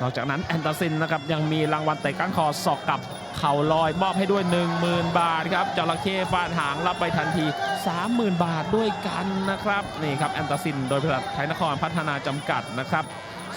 นอกจากนั้นแอนตาซินนะครับยังมีรางวัลเตะก้านคอศอกกับเข่าลอยมอบให้ด้วย 10,000 บาทครับจระเข้ฟาดหางรับไปทันที 30,000 บาทด้วยกันนะครับนี่ครับแอนตาซินโดยบริษัทไทยนครพัฒนาจำกัดนะครับ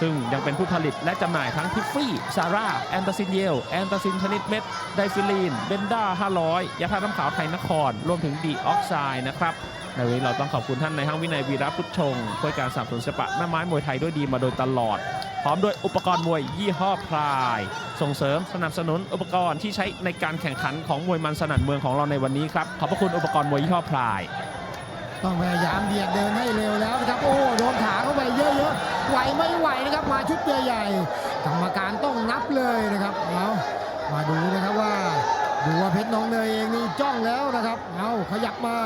ซึ่งยังเป็นผู้ผลิตและจำหน่ายทั้งทิฟฟี่ ซาร่า แอนตาซินเยล แอนตาซินชนิดเม็ด ไดฟิลีน เบนด้า 500 ยาทาน้ำขาวไทยนคร รวมถึงดีออกไซด์นะครับในวันนี้เราต้องขอบคุณท่านในห้างวินัยวีระพุทธชงช่วยการสนับสนุนศิลปะแม่ไม้มวยไทยด้วยดีมาโดยตลอด พร้อมด้วยอุปกรณ์มวยยี่ห้อพลาย ส่งเสริมสนับสนุนอุปกรณ์ที่ใช้ในการแข่งขันของมวยมันสนั่นเมืองของเราในวันนี้ครับ ขอบพระคุณอุปกรณ์มวยยี่ห้อพลาย ต้องพยายามเบียดเดินให้เร็วแล้วนะครับ โอ้โดนขาเข้าไปเยอะๆ ไหวไม่ไหวนะครับมาชุดใหญ่ๆกรรมการต้องนับเลยนะครับเอามาดูนะครับว่าดูว่าเพชรน้องเนยเองนี่จ้องแล้วนะครับเอาขยับมา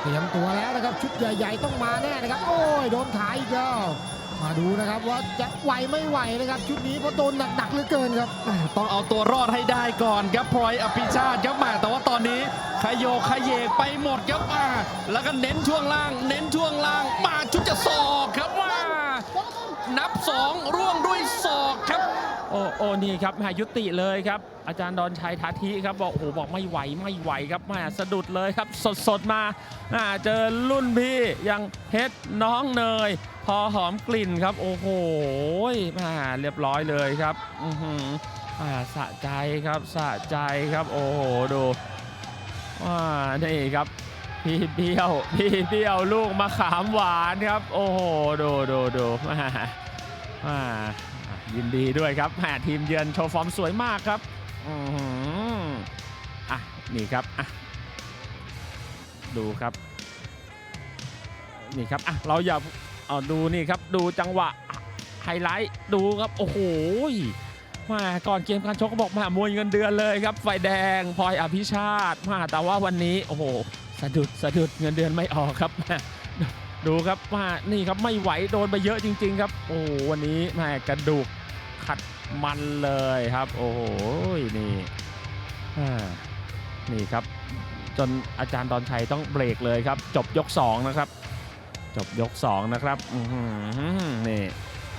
เตรียมตัวแล้วนะครับชุดใหญ่ ๆ ต้องมาแน่นะครับ โอ้ยโดนขาอีกแล้วมาดูนะครับว่าจะไหวไม่ไหวนะครับ ชุดนี้เพราะโดนหนักๆเหลือเกินครับ ต้องเอาตัวรอดให้ได้ก่อนครับพลอยอภิชาติครับมาแต่ว่าตอนนี้ขยโยขยเยกไปหมดครับมาแล้วก็เน้นช่วงล่าง เน้นช่วงล่าง มาชุดจะศอกครับสองร่วงด้วยศอกครับ โอ้โอ้นี่ครับแม่ยุติเลยครับ อาจารย์ดอนชัยทาธิครับบอกโอ้โหบอกไม่ไหวไม่ไหวครับแม่สะดุดเลยครับสดสดๆมาอ่าเจอรุ่นพี่ย่างเพชรน้องเนย พอหอมกลิ่นครับ โอ้โหแม่เรียบร้อยเลยครับอือหืออ่าสะใจครับสะใจครับ โอ้โหดูอ่านี่ครับพี่เบี้ยวพี่เบี้ยวลูกมะขามหวานครับ โอ้โหดูดูดูแม่อ่าอะ ยินดีด้วยครับแหมทีมเยือนโชว์ฟอร์มสวยมากครับอืออะนี่ครับอะดูครับนี่ครับอะเราอย่าเอาดูนี่ครับดูจังหวะไฮไลท์ดูครับโอ้โหมาก่อนเกมการชกบอกมามวยเงินเดือนเลยครับ ไฟแดงพลอยอภิชาติมาแต่ว่าวันนี้โอ้โหสะดุดสะดุดเงินเดือนไม่ออกครับดูครับว่านี่ครับไม่ไหวโดนไปเยอะจริง ๆ ครับ โอ้วันนี้แม่กระดูก ขัดมันเลยครับ โอ้โหนี่นี่ครับ จนอาจารย์ดอนชัยต้องเบรกเลยครับ จบยก 2 นะครับ จบยก 2 นะครับนี่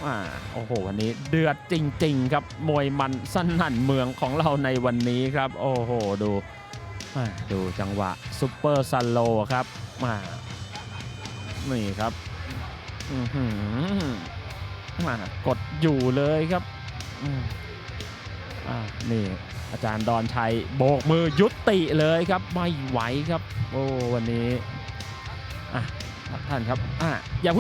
อ่าโอ้โห วันนี้เดือดจริง ๆ ครับ มวยมันสนั่นเมืองของเราในวันนี้ครับ โอ้โห ดูอ่าดูจังหวะซุปเปอร์ซันโลครับมานี่ครับ อือหือ มากดอยู่เลยครับอ่านี่อาจารย์ดอนชัยโบกมือยุติเลยครับไม่ไหวครับ โอ้วันนี้อะท่านครับอะอย่า